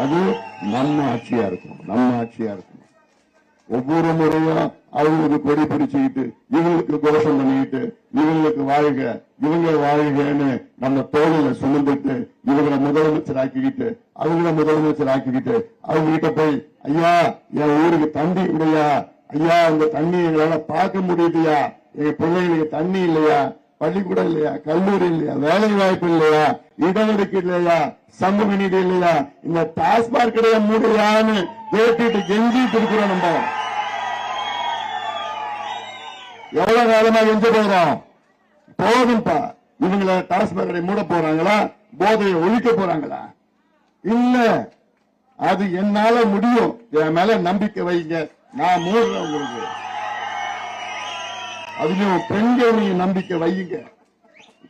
அது நம்ம ஆட்சியா இருக்கும் நம்ம ஆட்சியா இருக்கும் ஒவ்வொரு முறையும் அவங்களுக்கு கொடி பிடிச்சுக்கிட்டு இவங்களுக்கு கோஷம் பண்ணிக்கிட்டு இவங்களுக்கு வாழ்க இவங்க வாழ்கன்னு நம்ம தோளில சுமந்துட்டு இவங்களை முதலமைச்சர் ஆக்கிக்கிட்டு அவங்கள முதலமைச்சர் ஆக்கிக்கிட்டு அவங்க கிட்ட போய் ஐயா என் ஊருக்கு தண்ணி இல்லையா? ஐயா அந்த தண்ணி எங்களால பார்க்க முடியுதுயா எங்க பிள்ளைங்களுக்கு தண்ணி இல்லையா? பள்ளிக்கூடம் இல்லையா? கல்லூரி இல்லையா? வேலை வாய்ப்பு இல்லையா? இடஒதுக்கீடு இல்லையா? சமூக நீதி இல்லையா? இந்த டாஸ்மாக் கடையை மூடையான்னு கேட்டுட்டு கெஞ்சிட்டு இருக்கிறோம் நம்ம. எவ்வளவு காலமா கெஞ்ச போறோம் போதும்பா. இவங்கள டாஸ்மாக் கடை மூட போறாங்களா? போதையை ஒழிக்க போறாங்களா? இல்ல. அது என்னால முடியும். என் மேல நம்பிக்கை வைங்க. நான் மூடுறேன் உங்களுக்கு. அதுலயும் பெண்கள் நம்பிக்கை வையுங்க.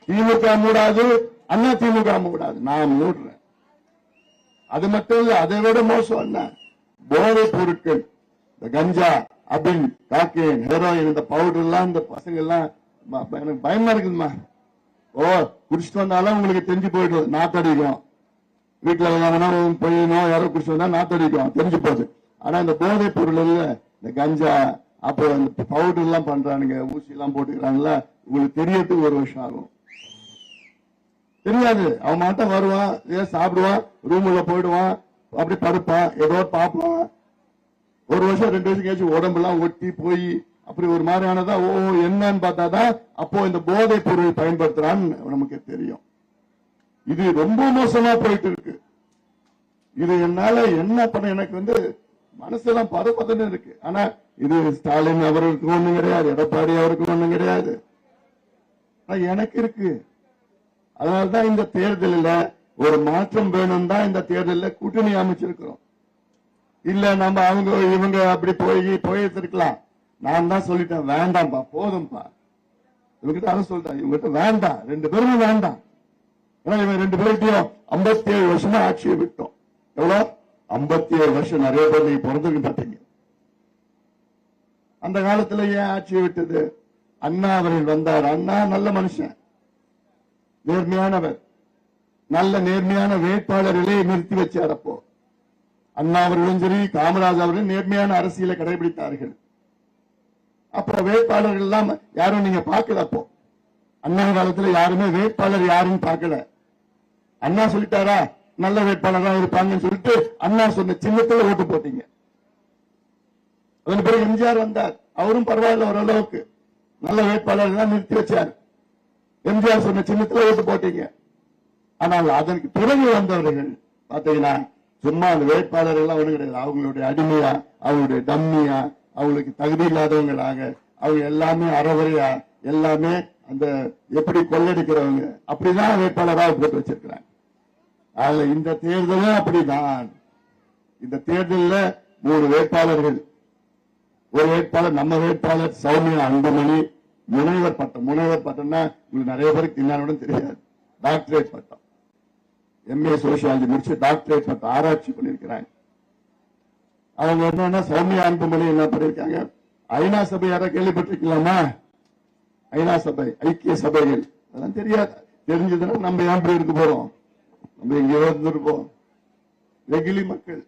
திமுக மூடாது அண்ணா திமுக மூடாது. நான் மூடுறேன். அது மட்டும் இல்ல அதை விட மோசம் என்ன? போதை பொருட்கள் இந்த கஞ்சா அபின் காக்கேன் ஹெரோயின் இந்த பவுடர் எல்லாம் இந்த பசங்க எல்லாம் எனக்கு பயமா இருக்குதுமா ஓ குடிச்சிட்டு வந்தாலும் உங்களுக்கு தெரிஞ்சு போயிடும். நாத்தடிக்கும் வீட்டுல எங்கன்னா போயிடணும் யாரோ குடிச்சு வந்தா நாத்தடிக்கும் தெரிஞ்சு போகுது. ஆனா இந்த போதைப் பொருள் இல்ல இந்த கஞ்சா அப்புறம் அந்த பவுடர் எல்லாம் பண்றானுங்க ஊசி எல்லாம் போட்டுக்கிறாங்களா உங்களுக்கு தெரியறதுக்கு ஒரு வருஷம் ஆகும். தெரியாது. அவன் மட்டும் வருவான் ஏதோ சாப்பிடுவான் ரூமுள்ள போயிடுவான் அப்படி படுப்பான் ஏதோ பார்ப்பான். ஒரு வருஷம் ரெண்டு வருஷம் கழிச்சு உடம்பெல்லாம் ஒட்டி போய் அப்படி ஒரு மாதிரியானதா ஓ என்னன்னு பார்த்தாதான் அப்போ இந்த போதைப் பொருள் பயன்படுத்துறான்னு நமக்கு தெரியும். இது ரொம்ப மோசமா போயிட்டு இருக்கு. இது என்னால என்ன பண்ண எனக்கு வந்து மனசெல்லாம் பதன்னு இருக்கு. ஆனா இது ஸ்டாலின் அவருக்கு ஒண்ணும் கிடையாது எடப்பாடி அவருக்கு ஒண்ணும் கிடையாது. ஆனா எனக்கு இருக்கு. அதனாலதான் இந்த தேர்தலில் ஒரு மாற்றம் வேணும் தான் இந்த தேர்தலில் கூட்டணி அமைச்சிருக்கிறோம். இல்ல நம்ம அவங்க இவங்க அப்படி போய் போயிருக்கலாம் நான் தான் சொல்லிட்டேன் வேண்டாம்ப்பா போதும்பா இவங்கிட்ட அதை சொல்லிட்டேன் இவங்கிட்ட வேண்டாம் ரெண்டு பேருமே வேண்டாம். ஏன்னா இவன் ரெண்டு பேர்கிட்டயும் ஐம்பத்தி ஏழு வருஷமா ஆட்சியை விட்டோம். எவ்வளவு? ஐம்பத்தி ஏழு வருஷம் நிறைய பேர் நீங்க பிறந்திருக்கு பார்த்தீங்க அந்த காலத்துல ஏன் ஆட்சியை விட்டது? அண்ணா அவர்கள் வந்தார். அண்ணா நல்ல மனுஷன். நேர்மையானவர். நல்ல நேர்மையான வேட்பாளர்களை நிறுத்தி வச்சார் அப்போ. அண்ணா அவர்களும் சரி காமராஜ் அவர்களும் நேர்மையான அரசியலை கடைபிடித்தார்கள். அப்புறம் வேட்பாளர்கள் எல்லாம் யாரும் நீங்க பார்க்கல அப்போ. அண்ணா காலத்துல யாருமே வேட்பாளர் யாருன்னு பார்க்கல. அண்ணா சொல்லிட்டாரா? நல்ல வேட்பாளரா இருப்பாங்கன்னு சொல்லிட்டு அண்ணா சொன்ன சின்னத்துல ஓட்டு போட்டீங்க. அதன் பிறகு எம்ஜிஆர் வந்தார். அவரும் பரவாயில்ல ஓரளவுக்கு. நல்ல வேட்பாளர் எல்லாம் நிறுத்தி வச்சார். எம்ஜிஆர் சொன்ன சின்னத்துல ஓட்டு போட்டீங்க. ஆனால் அதற்கு பிறகு வந்தவர்கள் பாத்தீங்கன்னா சும்மா அந்த வேட்பாளர் எல்லாம் ஒண்ணு கிடையாது. அவங்களுடைய அடிமையா அவங்களுடைய டம்மியா அவங்களுக்கு தகுதி இல்லாதவங்களாக அவங்க எல்லாமே அறவரையா எல்லாமே அந்த எப்படி கொள்ளடிக்கிறவங்க அப்படிதான் வேட்பாளராக போட்டு வச்சிருக்கிறாங்க. அதுல இந்த தேர்தலும் அப்படிதான். இந்த தேர்தலில் மூணு வேட்பாளர்கள். ஒரு வேட்பாளர் நம்ம வேட்பாளர் சௌமியா அன்புமணி முனைவர் பட்டம். முனைவர் பட்டம்னா உங்களுக்கு நிறைய பேருக்கு இன்னாலும் தெரியாது. டாக்டரேட் பட்டம். எம்ஏ சோசியாலஜி முடிச்சு டாக்டரேட் பட்டம் ஆராய்ச்சி பண்ணிருக்கிறாங்க அவங்க என்னன்னா சௌமியா அன்புமணி என்ன பண்ணிருக்காங்க ஐநா சபை யாராவது கேள்விப்பட்டிருக்கலாமா ஐநா சபை ஐக்கிய சபைகள். அதெல்லாம் தெரியாது. தெரிஞ்சதுன்னா நம்ம ஏன் இப்படி இருக்க போறோம்? நம்ம எங்கேயோ இருந்திருப்போம். வெகிலி மக்கள்.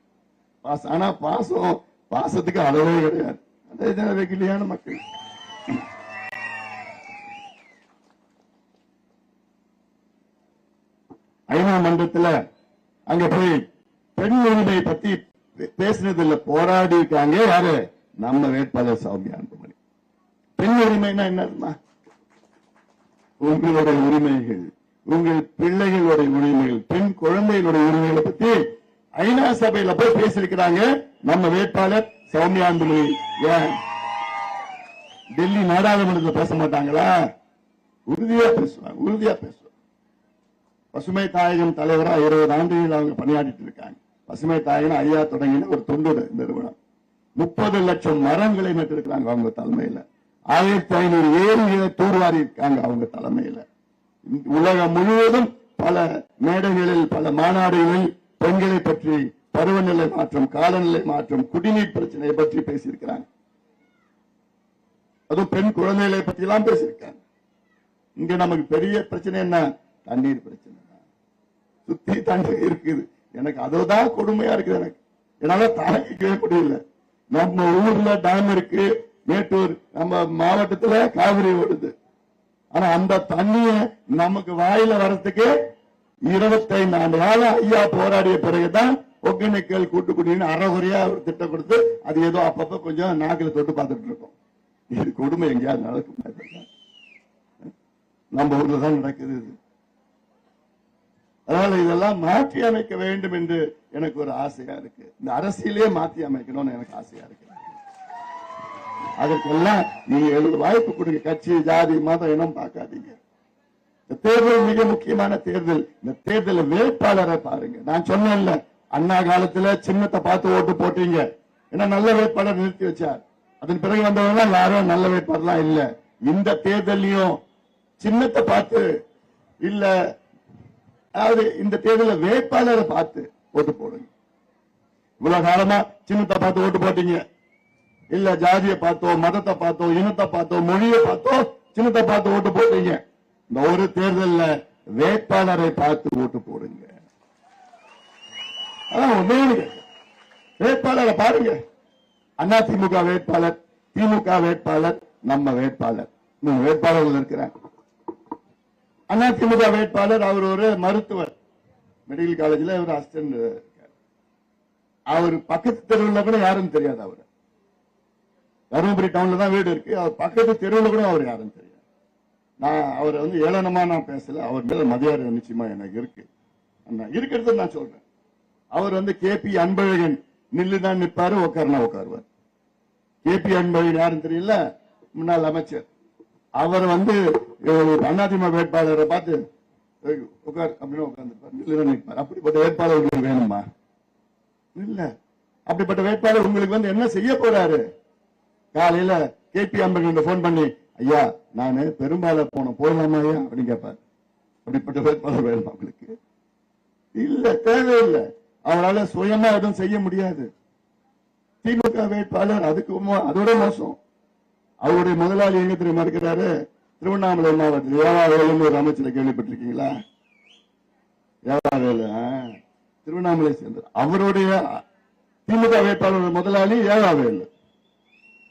பாசம் ஆனா பாசம் பாசத்துக்கு அளவே கிடையாது. அதே வெகிலியான மக்கள். ஐநா மன்றத்துல அங்க போய் பெண் உரிமை பத்தி பே- பேசினது இல்ல போராடி இருக்காங்க. யாரு? நம்ம வேட்பாளர் சௌமியா அன்புமணி. பெண் உரிமைனா என்ன உங்களுடைய உரிமைகள். உங்கள் பிள்ளைகளுடைய உரிமைகள் பெண் குழந்தைகளுடைய உரிமைகளை பத்தி ஐநா சபையில போய் பேசியிருக்கிறாங்க நம்ம வேட்பாளர் சௌமியா ஏன்? டெல்லி நாடாளுமன்றத்தில் பேச மாட்டாங்களா? உறுதியா பேசுவாங்க உறுதியா பேசுவாங்க. பசுமை தாயகம் தலைவரா இருபது ஆண்டுகள் அவங்க பணியாற்றிட்டு இருக்காங்க. பசுமை தாயகம் ஐயா தொடங்கின ஒரு தொண்டு நிறுவனம். முப்பது லட்சம் மரங்களை நட்டிருக்கிறாங்க அவங்க தலைமையில. ஆயிரத்தி ஐநூறு ஏரிகளை தூர்வாரி இருக்காங்க அவங்க தலைமையில. உலகம் முழுவதும் பல மேடைகளில் பல மாநாடுகளில் பெண்களை பற்றி பருவநிலை மாற்றம் காலநிலை மாற்றம் குடிநீர் பிரச்சனையை பற்றி பேசியிருக்கிறாங்க. அதுவும் பெண் குழந்தைகளை பற்றி எல்லாம் பேசியிருக்காங்க. இங்க நமக்கு பெரிய பிரச்சனை என்ன? தண்ணீர் பிரச்சனை. சுத்தி தண்ணீர் இருக்குது. எனக்கு அதுதான் கொடுமையா இருக்குது எனக்கு. என்னால தாங்கிக்கவே முடியல. நம்ம ஊர்ல டேம் இருக்கு. மேட்டூர் நம்ம மாவட்டத்துல காவிரி ஓடுது. ஆனா அந்த தண்ணிய நமக்கு வாயில வரத்துக்கு இருபத்தைந்து ஆண்டு காலம் ஐயா போராடிய பிறகுதான் ஒகேனக்கல் கூட்டுக்குடின்னு அறகுறையா ஒரு திட்டம் கொடுத்து அது ஏதோ அப்பப்ப கொஞ்சம் நாக்கில தொட்டு பார்த்துட்டு இருக்கோம். இது கொடுமை எங்கேயாவது நடக்கும். நம்ம ஊர்ல தான் நடக்குது இது. அதனால இதெல்லாம் மாற்றி அமைக்க வேண்டும் என்று எனக்கு ஒரு ஆசையா இருக்கு. இந்த அரசியலே மாற்றி அமைக்கணும்னு எனக்கு ஆசையா இருக்கு. அதற்கெல்லாம் நீங்க எழுத வாய்ப்பு கொடுங்க. கட்சி ஜாதி மதம் இனம் பார்க்காதீங்க. இந்த தேர்தல் மிக முக்கியமான தேர்தல். இந்த தேர்தல் வேட்பாளரை பாருங்க. நான் சொன்னேன்ல அண்ணா காலத்துல சின்னத்தை பார்த்து ஓட்டு போட்டீங்க. ஏன்னா நல்ல வேட்பாளர் நிறுத்தி வச்சார். அதன் பிறகு வந்தவங்க யாரும் நல்ல வேட்பாளர்லாம் இல்ல. இந்த தேர்தலையும் சின்னத்தை பார்த்து இல்ல அதாவது இந்த தேர்தலில் வேட்பாளரை பார்த்து ஓட்டு போடுங்க. இவ்வளவு காலமா சின்னத்தை பார்த்து ஓட்டு போட்டீங்க. இல்ல ஜாதியை பார்த்தோ மதத்தை பார்த்தோ இனத்தை பார்த்தோ மொழியை பார்த்தோ சின்னத்தை பார்த்து ஓட்டு போட்டீங்க இந்த ஒரு தேர்தல்ல வேட்பாளரை பார்த்து ஓட்டு போடுங்க. அதான் வேட்பாளரை பாருங்க. அண்ணா திமுக வேட்பாளர் திமுக வேட்பாளர் நம்ம வேட்பாளர். மூணு வேட்பாளர்கள் இருக்கிறாங்க. அண்ணா திமுக வேட்பாளர் அவர் ஒரு மருத்துவர். மெடிக்கல் காலேஜ்ல அவர் அசிஸ்டன்ட் அவர் பக்கத்து தெருவில் கூட யாருன்னு தெரியாது அவர். தருமபுரி டவுன்ல தான் வீடு இருக்கு. அவர் பக்கத்து தெருவில் கூட அவர் யாரும் தெரியும் நான் அவரை வந்து ஏளனமா நான் பேசல. அவர் மேல மதியாரம் நிச்சயமா எனக்கு இருக்கு. அண்ணா, இருக்கிறது நான் சொல்றேன். அவர் வந்து கே பி அன்பழகன் நில்லுதான் நிற்பாரு உட்காருனா உட்காருவார் கே பி அன்பழகன் யாருன்னு தெரியல? முன்னாள் அமைச்சர். அவர் வந்து அதிமுக வேட்பாளரை பார்த்து உட்கார் அப்படின்னு உட்கார்ந்துருப்பார் நில்லுதான் நிற்பார். அப்படிப்பட்ட வேட்பாளர் உங்களுக்கு வேணுமா? இல்ல. அப்படிப்பட்ட வேட்பாளர் உங்களுக்கு வந்து என்ன செய்ய போறாரு? காலையில கே பி அம்பேத்கர் போன் பண்ணி ஐயா நானு பெரும்பால போன போடலாமா ஐயா? அப்படின்னு கேட்பார் அப்படிப்பட்ட வேட்பாளர் வேணும் அவங்களுக்கு. இல்ல தேவையில்லை. அவரால் சுயமா எதுவும் செய்ய முடியாது. திமுக வேட்பாளர் அதுக்கு அதோட மோசம். அவருடைய முதலாளி எங்க தெரியுமா இருக்கிறாரு? திருவண்ணாமலை மாவட்டத்தில் ஏவாவேலும் ஒரு அமைச்சர் கேள்விப்பட்டிருக்கீங்களா? ஏவாவேலு திருவண்ணாமலை சேர்ந்தார் அவருடைய திமுக வேட்பாளர் முதலாளி ஏவாவேலு.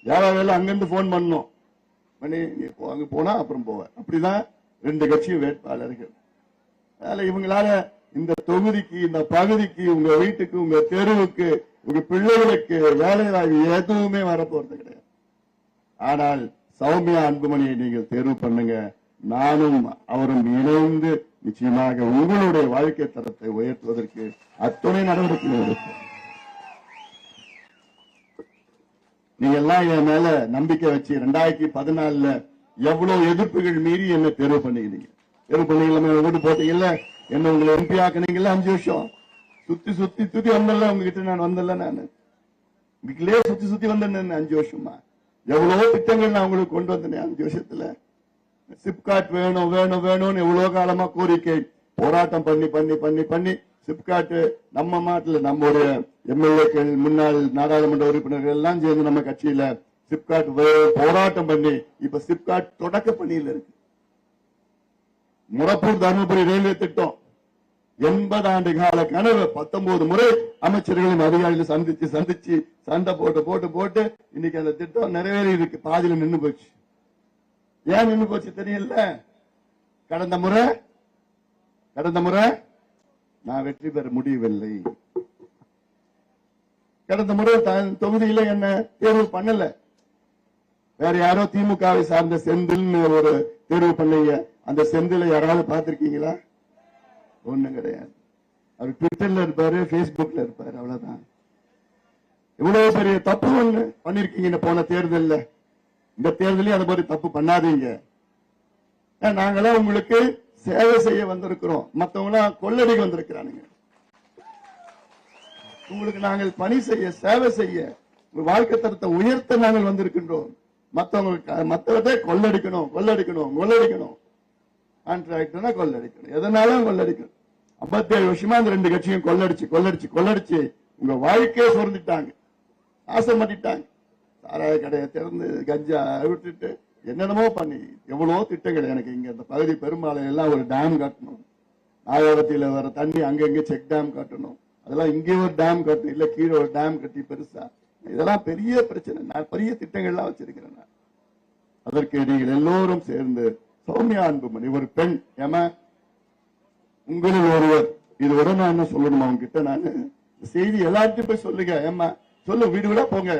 யாராவது அங்கிருந்து போன் பண்ணும் பண்ணி நீ போ- அங்க போனா அப்புறம் போவேன். அப்படிதான் ரெண்டு கட்சியும் வேட்பாளர்கள். அதனால இவங்களால இந்த தொகுதிக்கு இந்த பகுதிக்கு உங்க வீட்டுக்கு உங்க தெருவுக்கு உங்க பிள்ளைகளுக்கு வேலை வாய்ப்பு எதுவுமே வரப்போறது கிடையாது. ஆனால் சௌமியா அன்புமணியை நீங்கள் தேர்வு பண்ணுங்க. நானும் அவரும் இணைந்து நிச்சயமாக உங்களுடைய வாழ்க்கை தரத்தை உயர்த்துவதற்கு அத்துணை நடவடிக்கை எடுப்போம். நீங்க எல்லாம் என் மேல நம்பிக்கை வச்சு ரெண்டாயிரத்தி பதினாலுல எவ்வளவு எதிர்ப்புகள் மீறி என்ன தேர்வு பண்ணிக்கிறீங்க தேர்வு பண்ணீங்களா ஓட்டு போட்டீங்கல்ல? என்ன உங்களை எம்பி ஆக்கினீங்கல்ல அஞ்சு வருஷம்? சுத்தி சுத்தி சுத்தி வந்தல உங்ககிட்ட நான் வந்தல நான். வீட்டிலேயே சுத்தி சுத்தி வந்தேன் அஞ்சு வருஷமா. எவ்வளவோ திட்டங்கள் நான் உங்களுக்கு கொண்டு வந்தேன் அஞ்சு வருஷத்துல. சிப்காட் வேணும் வேணும் வேணும்னு எவ்வளவு காலமா கோரிக்கை. போராட்டம் பண்ணி பண்ணி பண்ணி பண்ணி. சிப்காட் நம்ம மாட்டுல நம்முடைய எம்எல்ஏக்கள் முன்னாள் நாடாளுமன்ற உறுப்பினர்கள் எல்லாம் சேர்ந்து நம்ம கட்சியில சிப்காட் போராட்டம் பண்ணி இப்ப சிப்காட் தொடக்க பணியில் இருக்கு. முரப்பூர் தருமபுரி ரயில்வே திட்டம். எண்பது ஆண்டு கால கனவு பத்தொன்பது முறை அமைச்சர்களையும் அதிகாரிகளும் சந்திச்சு சந்திச்சு சண்டை போட்டு போட்டு போட்டு இன்னைக்கு அந்த திட்டம் நிறைவேறி இருக்கு பாதியில நின்னு போச்சு. ஏன் நின்னு போச்சு தெரியல? கடந்த முறை கடந்த முறை நான் வெற்றி பெற முடியவில்லை. கடந்த முறை தொகுதியில என்ன தேர்வு பண்ணல. வேற யாரோ திமுகவை சார்ந்த செந்தில்னு ஒரு தேர்வு பண்ணீங்க. அந்த செந்தில யாராவது பார்த்திருக்கீங்களா? ஒண்ணும் கிடையாது. அவர் ட்விட்டர்ல இருப்பாரு பேஸ்புக்ல இருப்பாரு அவ்வளவுதான். இவ்வளவு பெரிய தப்பு ஒண்ணு பண்ணிருக்கீங்க போன தேர்தல்ல. இந்த தேர்தலையும் அது மாதிரி தப்பு பண்ணாதீங்க. நாங்களாம் உங்களுக்கு சேவை செய்ய வந்திருக்கிறோம். மத்தவங்க கொள்ளடிக்கு வந்திருக்கிறானுங்க. உங்களுக்கு நாங்கள் பணி செய்ய சேவை செய்ய உங்க வாழ்க்கை தரத்தை உயர்த்த நாங்கள் வந்திருக்கின்றோம். மற்றவங்களுக்கு மற்றவர்கிட்ட கொள்ளடிக்கணும் கொள்ளடிக்கணும் கொள்ளடிக்கணும். கான்ட்ராக்டர்னா கொள்ளடிக்கணும். எதனாலும் கொள்ளடிக்கணும். ஐம்பத்தி ஏழு வருஷமா அந்த ரெண்டு கட்சியும் கொள்ளடிச்சு கொள்ளடிச்சு கொள்ளடிச்சு உங்க வாழ்க்கையை சுரந்துட்டாங்க. ஆசை பண்ணிட்டாங்க சாராய கடையை திறந்து கஞ்சா விட்டுட்டு என்னென்னமோ பண்ணி எவ்வளவோ திட்டங்கள் எனக்கு இங்க இந்த பகுதி பெரும்பாலும் எல்லாம் ஒரு டேம் கட்டணும். நாகவத்தியில வர தண்ணி அங்கங்க செக் டேம் கட்டணும். அதெல்லாம் இங்கே ஒரு டேம் கட்டணும் இல்ல கீழே ஒரு டேம் கட்டி பெருசா. இதெல்லாம் பெரிய பிரச்சனை. நான் பெரிய திட்டங்கள்லாம் வச்சிருக்கிறேன் நான். அதற்கு நீங்கள் எல்லோரும் சேர்ந்து சௌமியா அன்புமணி ஒரு பெண் ஏமா உங்களில் ஒருவர். இதோட நான் என்ன சொல்லணும் அவங்க கிட்ட நான் செய்தி எல்லார்ட்டும் போய் சொல்லுங்க ஏம்மா? சொல்லு வீடு கூட போங்க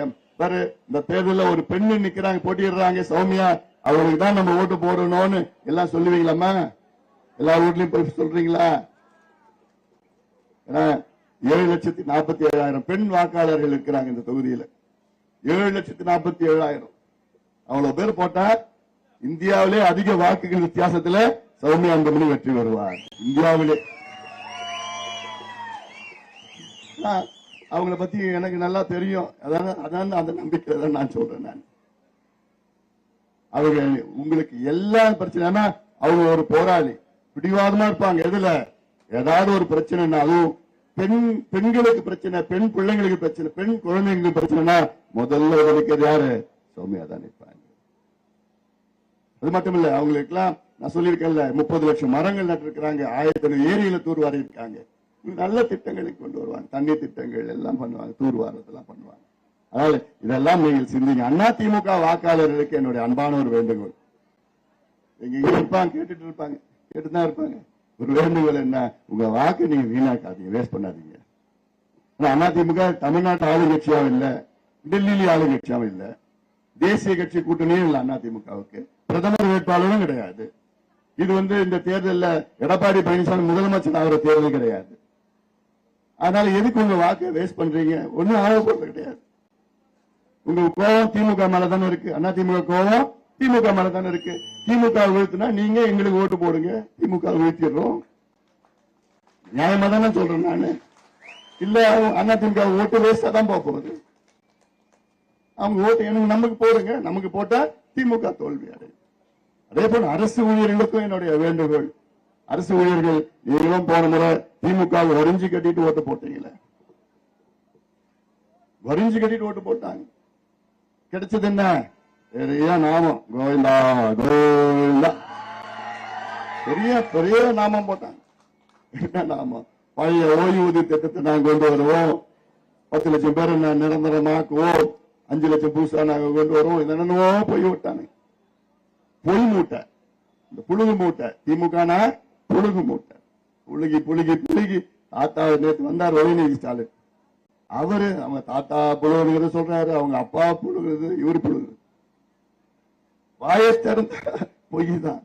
பாரு இந்த தேர்தலில் ஒரு பெண்ணு நிக்கிறாங்க போட்டிடுறாங்க சௌமியா அவருக்கு தான் நம்ம ஓட்டு போடணும்னு எல்லாம் சொல்லுவீங்களாமா எல்லா வீட்லயும் போய் சொல்றீங்களா? ஏழு லட்சத்தி நாற்பத்தி ஏழாயிரம் பெண் வாக்காளர்கள் இருக்கிறாங்க இந்த தொகுதியில. ஏழு லட்சத்தி நாற்பத்தி ஏழாயிரம். அவ்வளவு பேர் போட்டா இந்தியாவிலே அதிக வாக்குகள் வித்தியாசத்துல சௌமியா அந்தமணி வெற்றி பெறுவார். இந்தியாவிலே. அவங்கள பத்தி எனக்கு நல்லா தெரியும். அதான் அதான் அந்த நம்பிக்கை தான் நான் சொல்றேன் நான். அவங்க உங்களுக்கு எல்லா பிரச்சனைனா அவங்க ஒரு போராளி. பிடிவாதமா இருப்பாங்க எதுல? ஏதாவது ஒரு பிரச்சனைனா அதுவும் பெண் பெண்களுக்கு பிரச்சனை பெண் பிள்ளைங்களுக்கு பிரச்சனை பெண் குழந்தைங்களுக்கு பிரச்சனைனா முதல்ல உதவிக்கிறது யாரு? சௌமியா தான் நிற்பாங்க அது மட்டும் இல்ல அவங்களுக்குலாம் நான் சொல்லியிருக்கேன்ல முப்பது லட்சம் மரங்கள் நட்டிருக்கிறாங்க. ஆயிரத்தி ஐநூறு ஏரியில தூர்வாரி இருக்காங்க நல்ல திட்டங்களை கொண்டு வருவாங்க. தண்ணீர் திட்டங்கள் எல்லாம் பண்ணுவாங்க. தூர்வாரத்தெல்லாம் பண்ணுவாங்க. அதனால இதெல்லாம் நீங்கள் சிந்திங்க. அண்ணா திமுக வாக்காளர்களுக்கு என்னுடைய அன்பான ஒரு வேண்டுகோள் எங்க இருப்பாங்க கேட்டுட்டு இருப்பாங்க கேட்டுதான் இருப்பாங்க. ஒரு வேண்டுகோள் என்ன? உங்க வாக்கு நீங்க வீணாக்காதீங்க வேஸ்ட் பண்ணாதீங்க. ஆனா அதிமுக தமிழ்நாட்டு ஆளுங்கட்சியாவும் இல்ல டெல்லியில ஆளுங்கட்சியாவும் இல்ல. தேசிய கட்சி கூட்டணியும் இல்ல அதிமுகவுக்கு பிரதமர் வேட்பாளரும் கிடையாது. இது வந்து இந்த தேர்தல்ல எடப்பாடி பழனிசாமி முதலமைச்சர் ஆகிற தேர்தல் கிடையாது. அதனால எதுக்கு உங்க வாக்கை வேஸ்ட் பண்றீங்க? ஒன்னும் ஆக போறது கிடையாது. உங்க கோவம் திமுக மேலதானே இருக்கு. அண்ணா திமுக கோவம் திமுக மேலதானே இருக்கு. திமுக வீழ்த்துனா நீங்க எங்களுக்கு ஓட்டு போடுங்க. திமுக வீழ்த்திடுறோம். நியாயமா தானே சொல்றேன் நானு. இல்ல அண்ணா திமுக ஓட்டு வேஸ்டா தான் போக போகுது. அவங்க ஓட்டு எனக்கு நமக்கு போடுங்க. நமக்கு போட்டா திமுக தோல்வி அடையும் அதே போல அரசு ஊழியர்களுக்கும் என்னுடைய வேண்டுகோள். அரசு ஊழியர்கள் நீங்களும் போன முறை திமுக வரிஞ்சு கட்டிட்டு ஓட்டு போட்டீங்களே? வரிஞ்சு கட்டிட்டு ஓட்டு போட்டாங்க. கிடைச்சது என்ன? பெரிய நாமம். கோவிந்தா கோவிந்தா. பெரிய பெரிய நாமம் போட்டாங்க. என்ன நாமம்? பழைய ஓய்வூதிய திட்டத்தை நாங்க கொண்டு வருவோம். பத்து லட்சம் பேரை நான் நிரந்தரமாக்குவோம். அஞ்சு லட்சம் புதுசா நாங்க கொண்டு வருவோம். என்னென்னவோ போய் விட்டாங்க. பொய் மூட்டை இந்த புழுகு மூட்டை திமுகனா? புழுகு மூட்டை. புழுகி புழுகி புழுகி. தாத்தா நேத்து வந்தார் உதயநிதி ஸ்டாலின் அவரு அவங்க தாத்தா புழுகுறது சொல்றாரு அவங்க அப்பா புழுகிறது இவரு புழுகுது வாயை திறந்த பொய் தான்.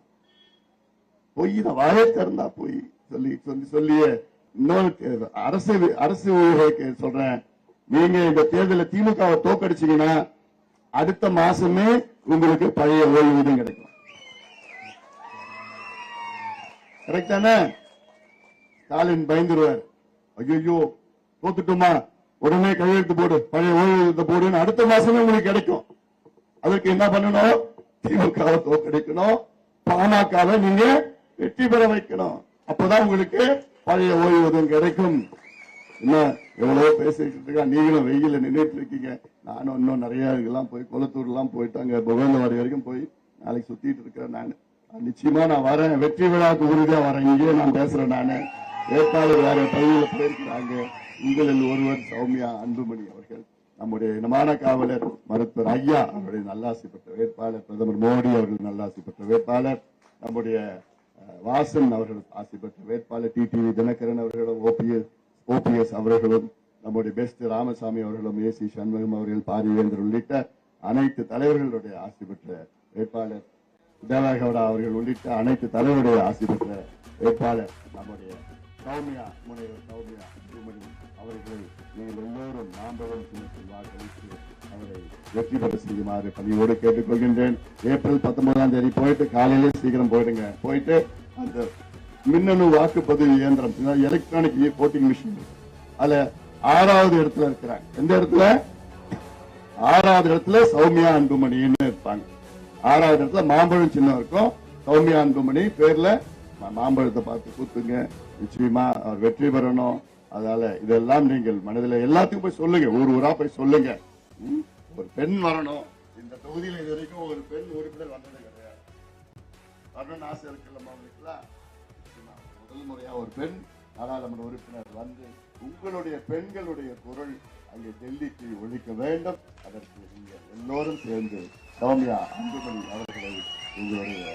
பொய் தான். வாயை திறந்தா பொய். சொல்லி சொல்லி சொல்லியே. இன்னொரு அரசு அரசு ஊழியர்களுக்கு சொல்றேன். நீங்க இந்த தேர்தலில் திமுகவை தோக்கடிச்சீங்கன்னா அடுத்த மாசமே உங்களுக்கு பழைய ஓய்வூதியம் கிடைக்கும். கரெக்ட் தானே? ஸ்டாலின் பயந்துருவார். ஐயோ தோத்துட்டோமா? உடனே கையெழுத்து போடு பழைய ஓய்வூதியத்தை போடுன்னு அடுத்த மாசமே உங்களுக்கு கிடைக்கும். அதற்கு என்ன பண்ணணும்? திமுகவை தோற்கடிக்கணும். பாமகவை நீங்க வெற்றி பெற வைக்கணும். அப்பதான் உங்களுக்கு பழைய ஓய்வூதியம் கிடைக்கும். என்ன எவ்வளவோ பேசிட்டு இருக்கா? நீங்களும் வெயில நின்றுட்டு இருக்கீங்க. நானும் இன்னும் நிறைய இதெல்லாம் போய் குளத்தூர் எல்லாம் போயிட்டு அங்க புகழ்ந்தவாடி வரைக்கும் போய் நாளைக்கு சுத்திட்டு இருக்கிறேன் நான். நிச்சயமா நான் வரேன். வெற்றி விழாவுக்கு உறுதியா வரேன். இங்கேயே நான் பேசுறேன் நானு. வேட்பாளர் வேற பதவியில் போயிருக்கிறாங்க. உங்களில் ஒருவர் சௌமியா அன்புமணி அவர்கள் நம்முடைய இனமான காவலர் மருத்துவர் ஐயா அவருடைய நல்லாசி பெற்ற வேட்பாளர் பிரதமர் மோடி அவர்கள் நல்லாசி பெற்ற வேட்பாளர் நம்முடைய வாசன் அவர்கள் ஆசி பெற்ற வேட்பாளர் டிடிவி தினகரன் அவர்களும் ஓபிஎஸ் ஓபிஎஸ் அவர்களும் நம்முடைய பெஸ்ட் ராமசாமி அவர்களும் ஏ சி சண்முகம் அவர்கள் பாரிவேந்தர் உள்ளிட்ட அனைத்து தலைவர்களுடைய ஆசி பெற்ற வேட்பாளர் தேவாகவுடா அவர்கள் உள்ளிட்ட அனைத்து தலைவருடைய ஆசி பெற்ற வேட்பாளர் நம்முடைய சௌமியா முனைவர் சௌமியா சுமணி அவர்களை நீங்கள் எல்லோரும் நாம்பலம் சின்னத்தில் வாக்களித்து அவரை வெற்றி பெற செய்யுமாறு பணியோடு கேட்டுக்கொள்கின்றேன். ஏப்ரல் பத்தொன்பதாம் தேதி போயிட்டு காலையிலே சீக்கிரம் போயிடுங்க. போயிட்டு அந்த மின்னணு வாக்குப்பதிவு இயந்திரம் எலக்ட்ரானிக் போட்டிங் மிஷின் அதுல ஆறாவது இடத்துல இருக்கிறாங்க. எந்த இடத்துல? ஆறாவது இடத்துல சௌமியா அன்புமணின்னு இருப்பாங்க. ஆறாவது இடத்துல மாம்பழம் சின்னம் இருக்கும். சௌமியா அன்புமணி பேர்ல மாம்பழத்தை பார்த்து கூத்துங்க. நிச்சயமா அவர் வெற்றி பெறணும். அதனால இதெல்லாம் நீங்கள் மனதில் எல்லாத்துக்கும் போய் சொல்லுங்க. ஊர் ஊரா போய் சொல்லுங்க. ஒரு பெண் வரணும். இந்த தொகுதியில இது வரைக்கும் ஒரு பெண் உறுப்பினர் வந்தது கிடையாது. வரணும்னு ஆசை இருக்குல்லம்மா உங்களுக்குலாம் முதல் முறையா ஒரு பெண் நாடாளுமன்ற உறுப்பினர் வந்து உங்களுடைய பெண்களுடைய குரல் அங்கே டெல்லிக்கு ஒழிக்க வேண்டும். அதற்கு நீங்கள் எல்லோரும் சேர்ந்து சௌமியா அன்புமணி அவர்களை உங்களுடைய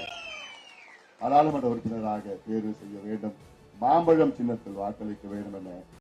பாராளுமன்ற உறுப்பினராக தேர்வு செய்ய வேண்டும். மாம்பழம் சின்னத்தில் வாக்களிக்க வேண்டும் என